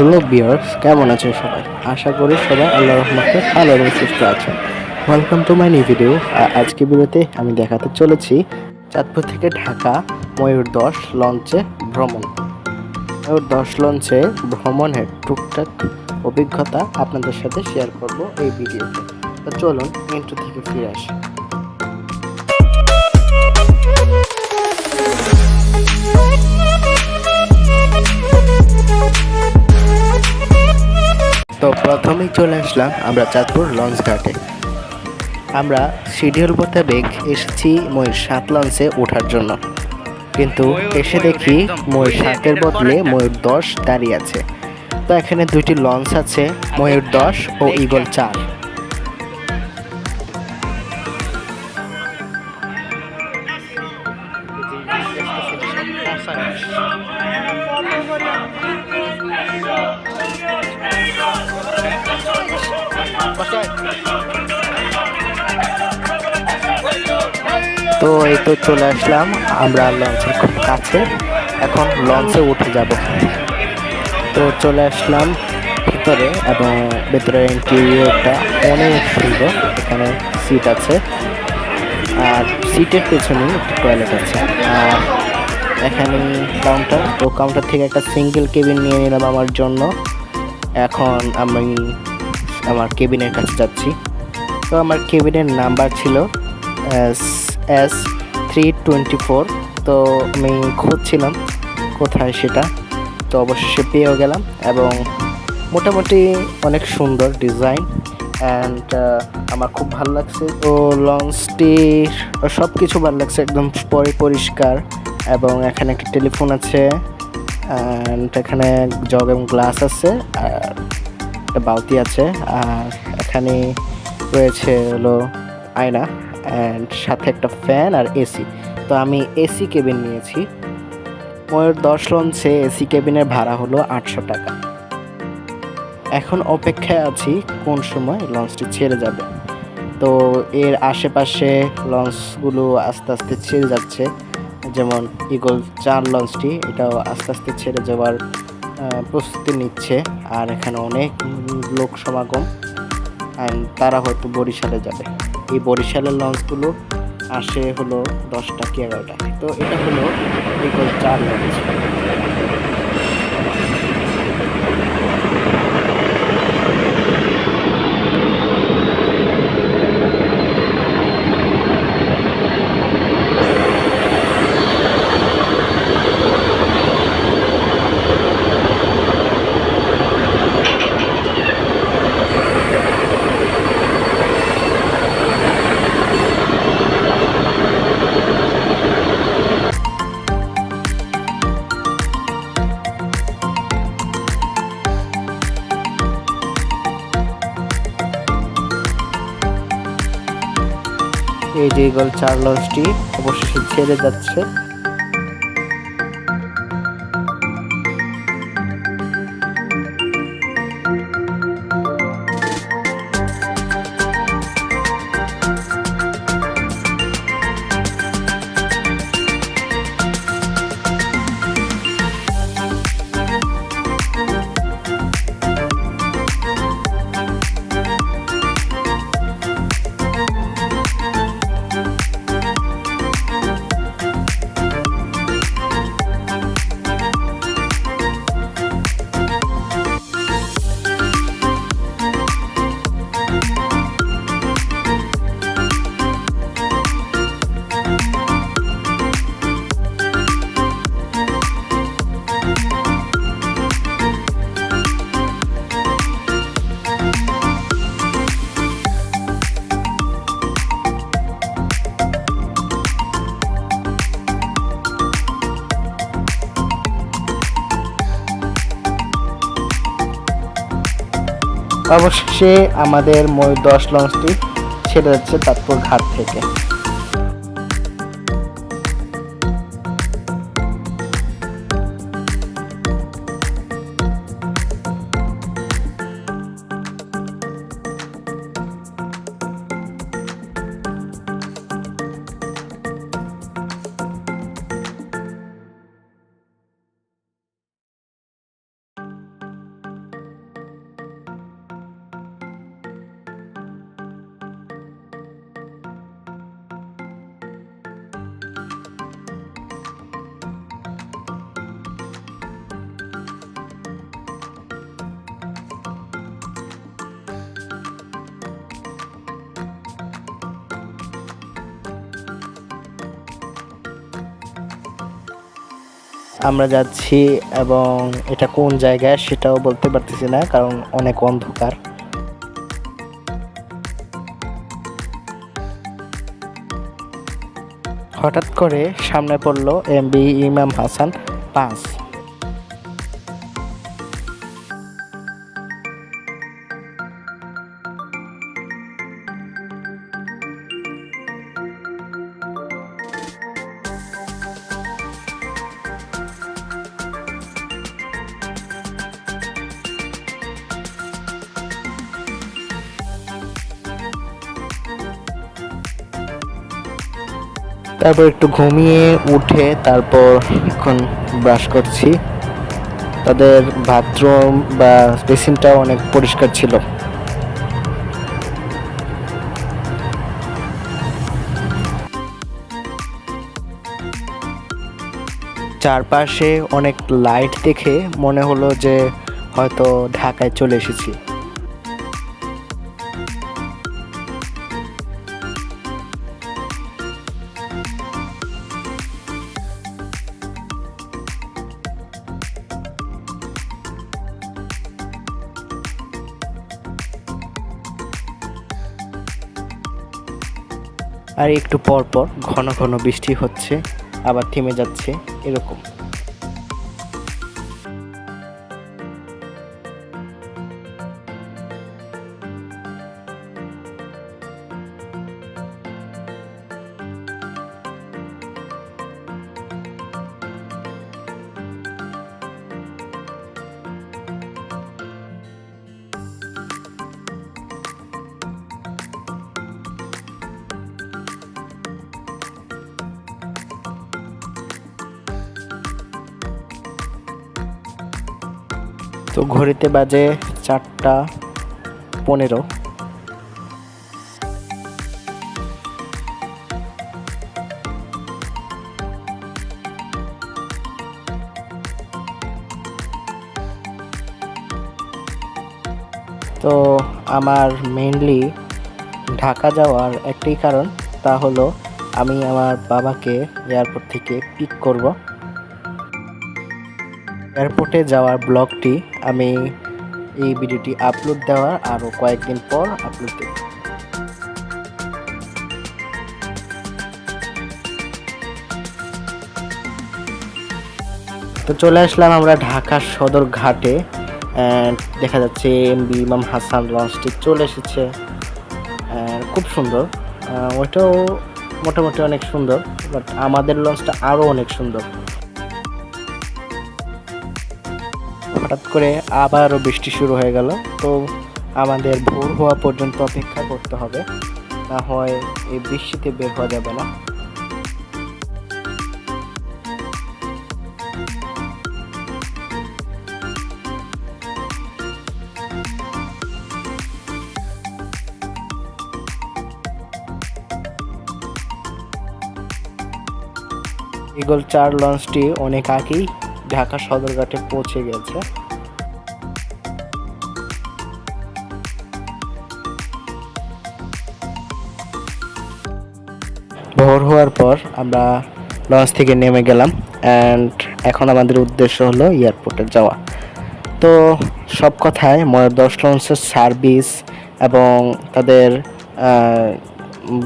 Hello বিয়ার্স কেমন আছেন সবাই? আশা করি সবাই আল্লাহ রহমতে ভালো এবং সুস্থ আছেন। Welcome to my new video আজকে ভিডিওতে আমি দেখাতে চলেছি চাঁদপুর থেকে ঢাকা ময়ূর দশ লঞ্চে ভ্রমণ। ময়ূর দশ লঞ্চে ভ্রমণের টুকটাক অভিজ্ঞতা আপনাদের সাথে শেয়ার করব এই ভিডিওতে। তো চলুন ইন্ট্রো থেকে ফিরে আসি। তো প্রথমেই চলে আসলাম আমরা চাঁদপুর লঞ্চ ঘাটে। আমরা শিডিউল মোতাবেক এসেছি ময়ূর সাত লঞ্চে ওঠার জন্য। কিন্তু এসে দেখি ময়ূর সাতের বদলে ময়ূর দশ দাঁড়িয়ে আছে। তো এখানে দুইটি লঞ্চ আছে ময়ূর দশ ও ইগল চার। তো এই তো চলে আসলাম। আমরা লঞ্চের খুব কাছে। এখন লঞ্চে উঠে যাব। তো চলে আসলাম ভিতরে এবং ভেতরে ইন্টেরিয়রটা অনেক সুন্দর। এখানে সিট আছে। আর সিটের পেছনে একটি টয়লেট আছে। আর এখানে কাউন্টার তো কাউন্টার থেকে একটা সিঙ্গেল কেবিন নিয়ে নিলাম আমার জন্য। এখন আমি আমার কেবিনের কাছে যাচ্ছি। তো আমার কেবিনের নাম্বার ছিল, S S three twenty four. তো আমি খুঁজছিলাম কোথায় সেটা। তো অবশেষে পেয়েও গেলাম এবং মোটামুটি অনেক সুন্দর ডিজাইন অ্যান্ড আমার খুব ভালো লাগছে। তো লঞ্চটি সব কিছু ভালো লাগছে, একদম পরি পরিষ্কার এবং এখানে একটা টেলিফোন আছে। অ্যান্ড এখানে জগ এবং গ্লাস আছে, আর একটা বালতি আছে, আর এখানে রয়েছে হলো আয়না অ্যান্ড সাথে একটা ফ্যান আর এসি তো আমি এসি কেবিন নিয়েছি। ময়ূর দশ লঞ্চে এসি কেবিনের ভাড়া হলো আটশো টাকা। এখন অপেক্ষায় আছি কোন সময় লঞ্চটি ছেড়ে যাবে। তো এর আশেপাশে লঞ্চগুলো আস্তে আস্তে ছেড়ে যাচ্ছে। যেমন ইগল চার লঞ্চটি এটাও আস্তে আস্তে ছেড়ে যাওয়ার প্রস্তুতি নিচ্ছে। আর এখানে অনেক লোক সমাগম তারা হয়তো বরিশালে যাবে। এই বরিশালের লঞ্চগুলো আসে হলো দশটা কি এগারোটা তো এটা হলো ইগল চার লঞ্চ ইগল চার লঞ্চটি অবশ্যই ছেড়ে যাচ্ছে। অবশেষে আমাদের ময়ূর দশ লঞ্চটি ছেড়ে যাচ্ছে তারপর ঘাট থেকে। আমরা যাচ্ছি এবং এটা কোন জায়গায় সেটাও বলতে পারতেছি না, কারণ অনেক অন্ধকার। হঠাৎ করে সামনে পড়ল এমবি ইমাম হাসান পাস তারপর একটু ঘুমিয়ে উঠে তারপর এখন ব্রাশ করছি। তাদের বাথরুম বা বেসিনটাও অনেক পরিষ্কার ছিল। চারপাশে অনেক লাইট দেখে মনে হলো যে হয়তো ঢাকায় চলে এসেছি। আর একটু পর পর ঘন ঘন বৃষ্টি হচ্ছে আবার থেমে যাচ্ছে এরকম। তো ঘড়িতে বাজে চারটা পনেরো। তো আমার মেইনলি ঢাকা যাওয়ার একটাই কারণ, তা হলো আমি আমার বাবাকে এয়ারপোর্ট থেকে পিক করব। এয়ারপোর্টে যাওয়ার ব্লগটি আমি এই ভিডিওটি আপলোড দেওয়ার আরও কয়েকদিন পর আপলোড দেব। তো চলে আসলাম আমরা ঢাকা সদর ঘাটে দেখা যাচ্ছে এম বি ইমাম হাসান লঞ্চটি চলে এসেছে খুব সুন্দর। ওইটাও মোটামুটি অনেক সুন্দর বাট আমাদের লঞ্চটা আরও অনেক সুন্দর। হঠাৎ করে আবারও বৃষ্টি শুরু হয়ে গেল। তো আমাদের ভোর হওয়া পর্যন্ত অপেক্ষা করতে হবে। না হয় এই বৃষ্টিতে বের হওয়া যাবে না। ইগল চার লঞ্চটি অনেক আগেই ঢাকা সদরঘাটে পৌঁছে গেছে। ভোর হওয়ার পর আমরা লঞ্চ থেকে নেমে গেলাম অ্যান্ড এখন আমাদের উদ্দেশ্য হলো এয়ারপোর্টে যাওয়া। তো সব কথায় ময়ূরদশ লঞ্চের সার্ভিস এবং তাদের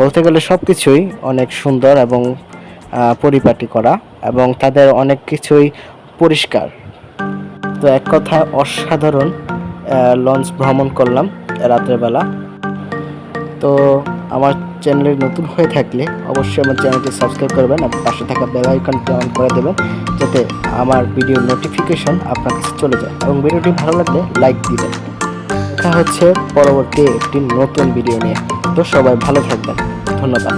বলতে গেলে সব কিছুই অনেক সুন্দর এবং পরিপাটি করা এবং তাদের অনেক কিছুই পরিষ্কার। তো এক কথায় অসাধারণ লঞ্চ ভ্রমণ করলাম রাত্রেবেলা। তো আমার চ্যানেলে নতুন হয়ে থাকলে অবশ্যই আমার চ্যানেলটি সাবস্ক্রাইব করবেন আর পাশে থাকা বেল আইকনটি অন করে দেবেন যাতে আমার ভিডিও নোটিফিকেশন আপনার কাছে চলে যায় এবং ভিডিওটি ভালো লাগলে লাইক দিবেন। দেখা হচ্ছে পরবর্তী একটি নতুন ভিডিও নিয়ে। তো সবাই ভালো থাকবেন। ধন্যবাদ।